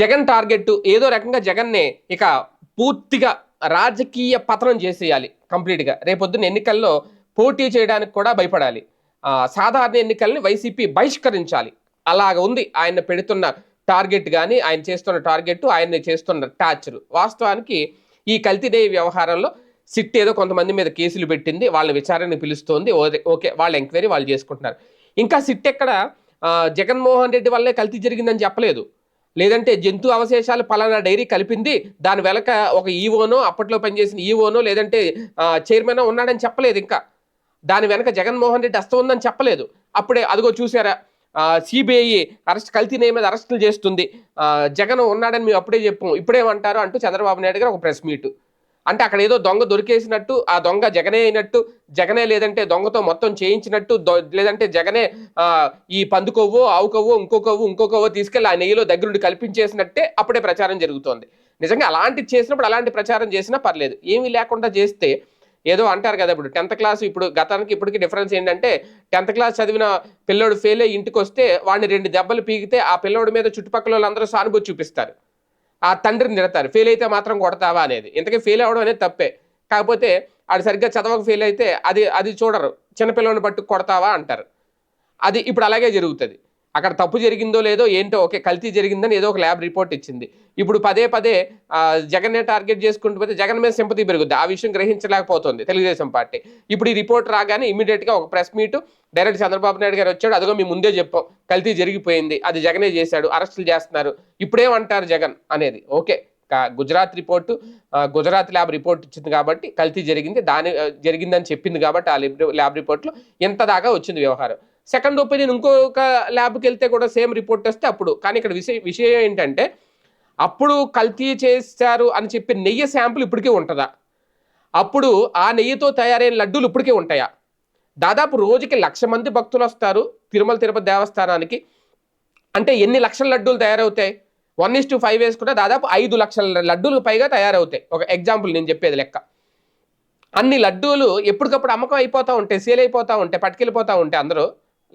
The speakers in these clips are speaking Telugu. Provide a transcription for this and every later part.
జగన్ టార్గెట్ ఏదో రకంగా జగన్నే ఇక పూర్తిగా రాజకీయ పతనం చేసేయాలి కంప్లీట్గా. రేపొద్దున ఎన్నికల్లో పోటీ చేయడానికి కూడా భయపడాలి. సాధారణ ఎన్నికల్ని వైసీపీ బహిష్కరించాలి. అలాగ ఉంది. ఆయన పెడుతున్న టార్గెట్ కానీ ఆయన చేస్తున్న టార్గెట్ ఆయన చేస్తున్న టార్చర్. వాస్తవానికి ఈ కల్తీదేవి వ్యవహారంలో సిట్ ఏదో కొంతమంది మీద కేసులు పెట్టింది వాళ్ళ విచారణకు పిలుస్తోంది ఓకే వాళ్ళ ఎంక్వైరీ వాళ్ళు చేసుకుంటున్నారు. ఇంకా సిట్ ఎక్కడ? జగన్మోహన్ రెడ్డి వల్లే కల్తీ జరిగిందని చెప్పలేదు. లేదంటే జంతు అవశేషాలు పలానా డైరీ కలిపింది దాని వెనక ఒక ఈవోనో అప్పట్లో పనిచేసిన ఈవోనో లేదంటే చైర్మన్ ఉన్నాడని చెప్పలేదు ఇంకా. దాని వెనక జగన్మోహన్ రెడ్డి అస్తం ఉందని చెప్పలేదు. అప్పుడే అదిగో చూసారా సిబిఐ అరెస్ట్ కల్తీ నేమ్ మీద అరెస్టులు చేస్తుంది. జగన్ ఉన్నాడని మేము అప్పుడే చెప్పాం. ఇప్పుడేమంటారు అంటూ చంద్రబాబు నాయుడు గారు ఒక ప్రెస్ మీట్. అంటే అక్కడ ఏదో దొంగ దొరికేసినట్టు ఆ దొంగ జగనే అయినట్టు జగనే లేదంటే దొంగతో మొత్తం చేయించినట్టు దొ- లేదంటే జగనే ఈ పందు కొవ్వు ఆవు కొవ్వు ఇంకో కొవ్వు ఇంకో కొవ్వు తీసుకెళ్ళి ఆ నెయ్యిలో దగ్గరుండి కల్పించేసినట్టే అప్పుడే ప్రచారం జరుగుతోంది. నిజంగా అలాంటి చేసినప్పుడు అలాంటి ప్రచారం చేసినా పర్లేదు. ఏమీ లేకుండా చేస్తే ఏదో అంటారు కదా ఇప్పుడు టెన్త్ క్లాస్ ఇప్పుడు గతానికి ఇప్పటికి డిఫరెన్స్ ఏంటంటే టెన్త్ క్లాస్ చదివిన పిల్లోడు ఫెయిల్ అయ్యి ఇంటికి వస్తే వాడిని రెండు దెబ్బలు పీకితే ఆ పిల్లోడి మీద చుట్టుపక్కల వాళ్ళందరూ సానుభూతి చూపిస్తారు. ఆ తండ్రిని నిడతారు. ఫెయిల్ అయితే మాత్రం కొడతావా అనేది. ఇంతకీ ఫెయిల్ అవ్వడం అనేది తప్పే. కాకపోతే ఆడు సరిగ్గా చదవక ఫెయిల్ అయితే అది అది చూడరు. చిన్నపిల్లని పట్టు కొడతావా అంటారు. అది ఇప్పుడు అలాగే జరుగుతుంది. అక్కడ తప్పు జరిగిందో లేదో ఏంటో ఓకే కల్తీ జరిగిందని ఏదో ఒక ల్యాబ్ రిపోర్ట్ ఇచ్చింది. ఇప్పుడు పదే పదే జగన్నే టార్గెట్ చేసుకుంటూ పోతే జగన్ మీద సింపతి పెరుగుద్ది. ఆ విషయం గ్రహించలేకపోతుంది తెలుగుదేశం పార్టీ. ఇప్పుడు ఈ రిపోర్ట్ రాగానే ఇమీడియట్గా ఒక press meet direct Chandrababu Naidu garu వచ్చాడు. అదిగో మీ ముందే చెప్పాం. కల్తీ జరిగిపోయింది. అది జగనే చేశాడు. అరెస్టులు చేస్తున్నారు. ఇప్పుడేమంటారు జగన్ అనేది? Okay. Gujarat report Gujarat lab report ఇచ్చింది కాబట్టి కల్తీ జరిగింది. దాని జరిగిందని చెప్పింది కాబట్టి ఆ ల్యాబ్ రిపోర్ట్లో ఎంత దాకా వచ్చింది వ్యవహారం. సెకండ్ ఒపీనియన్ ఇంకొక ల్యాబ్కి వెళ్తే కూడా సేమ్ రిపోర్ట్ వస్తే అప్పుడు. కానీ ఇక్కడ విషయం విషయం ఏంటంటే అప్పుడు కల్తీ చేశారు అని చెప్పి నెయ్యి శాంపుల్ ఇప్పటికే ఉంటుందా? అప్పుడు ఆ నెయ్యితో తయారైన లడ్డూలు ఇప్పటికే ఉంటాయా? దాదాపు రోజుకి లక్ష మంది భక్తులు వస్తారు తిరుమల తిరుపతి దేవస్థానానికి. అంటే ఎన్ని లక్షల లడ్డూలు తయారవుతాయి? వన్ ఇస్ టు ఫైవ్ వేసుకుంటే దాదాపు ఐదు లక్షల లడ్డూలు పైగా తయారవుతాయి. ఒక ఎగ్జాంపుల్ నేను చెప్పేది లెక్క. అన్ని లడ్డూలు ఎప్పటికప్పుడు అమ్మకం అయిపోతూ ఉంటాయి సేల్ అయిపోతూ ఉంటాయి పట్టుకెళ్ళిపోతూ ఉంటాయి అందరూ.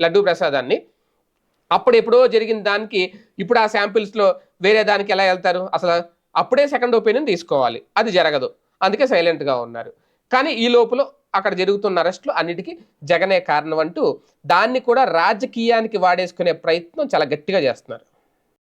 లడ్డూ ప్రసాదాన్ని. అప్పుడు ఎప్పుడో జరిగిన దానికి ఇప్పుడు ఆ శాంపిల్స్లో వేరే దానికి ఎలా వెళ్తారు? అసలు అప్పుడే సెకండ్ ఒపీనియన్ తీసుకోవాలి. అది జరగదు. అందుకే సైలెంట్గా ఉన్నారు. కానీ ఈ లోపల అక్కడ జరుగుతున్న అరెస్టులు అన్నిటికీ జగనే కారణం అంటూ దాన్ని కూడా రాజకీయానికి వాడేసుకునే ప్రయత్నం చాలా గట్టిగా చేస్తున్నారు.